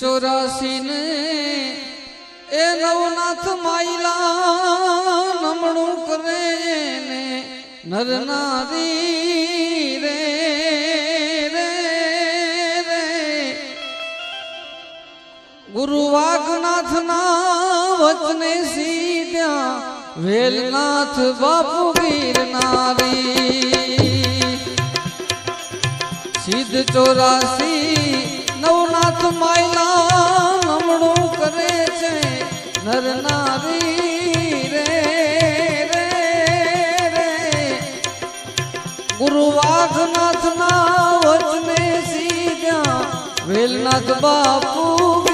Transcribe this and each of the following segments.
ચોરાસી ને એ નવનાથ માયલા નમણું કરે ને નર નારી રે ગુરુ વાઘનાથ ના વચને સીધ્યા, વેલનાથ બાપુ ગીરનારી. સિદ્ધ ચોરાસી નવનાથ માયલા નમણું કરે છે. નર નારી રે રે રે. ગુરુવાઘ નાથ ના વચને સીધા વેલનાથ બાપુ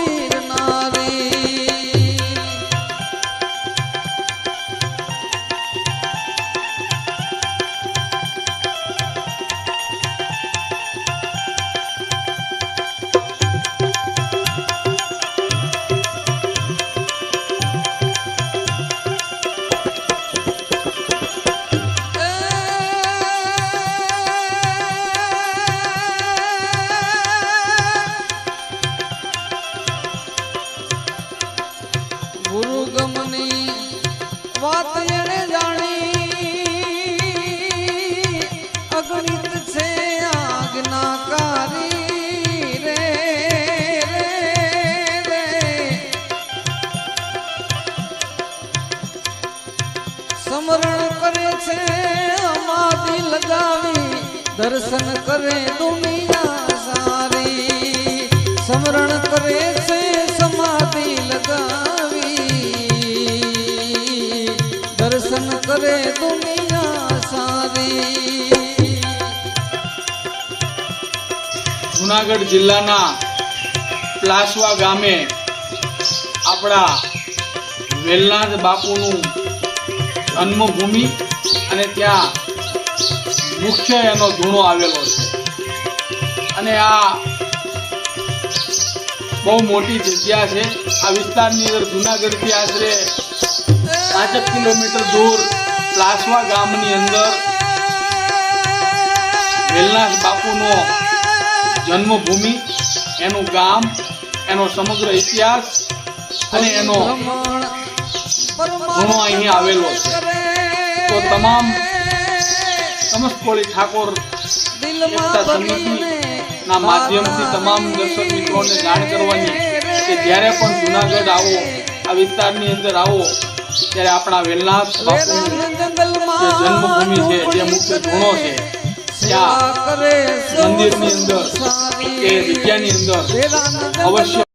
ગુરુ વાત એને જાણી. અગણિત છે આજ્ઞાકારી રે રે. સમરણ કરે છે, અમાદી લગાવી, દર્શન કરે દુનિયા સારી. સમરણ કરે છે જુનાગઢ જિલ્લાના પ્લાસવા ગામે આપણા વેલનાથ બાપુનું જન્મભૂમિ અને ત્યાં મુખ્ય એનો ધૂણો આવેલો છે. અને આ બહુ મોટી જગ્યા છે. આ વિસ્તારની અંદર જુનાગઢથી આશરે પાંચેક કિલોમીટર દૂર પ્લાસવા ગામની અંદર વેલનાથ બાપુનો જન્મભૂમિ, એનું ગામ, એનો સમગ્ર ઇતિહાસ અને એનો ગુણો અહીં આવેલો છે. તો તમામ સમસ્તકોળી ઠાકોર એકતા સમિતિના માધ્યમથી તમામ દર્શક મિત્રોને જાણ કરવાની કે જ્યારે પણ જુનાગઢ આવો, આ વિસ્તારની અંદર આવો, ત્યારે આપણા વેલનાથ જે જન્મભૂમિ છે, જે મુખ્ય ધૂણો છે ત્યાં મંદિરની અંદર એ જગ્યાની અંદર અવશ્ય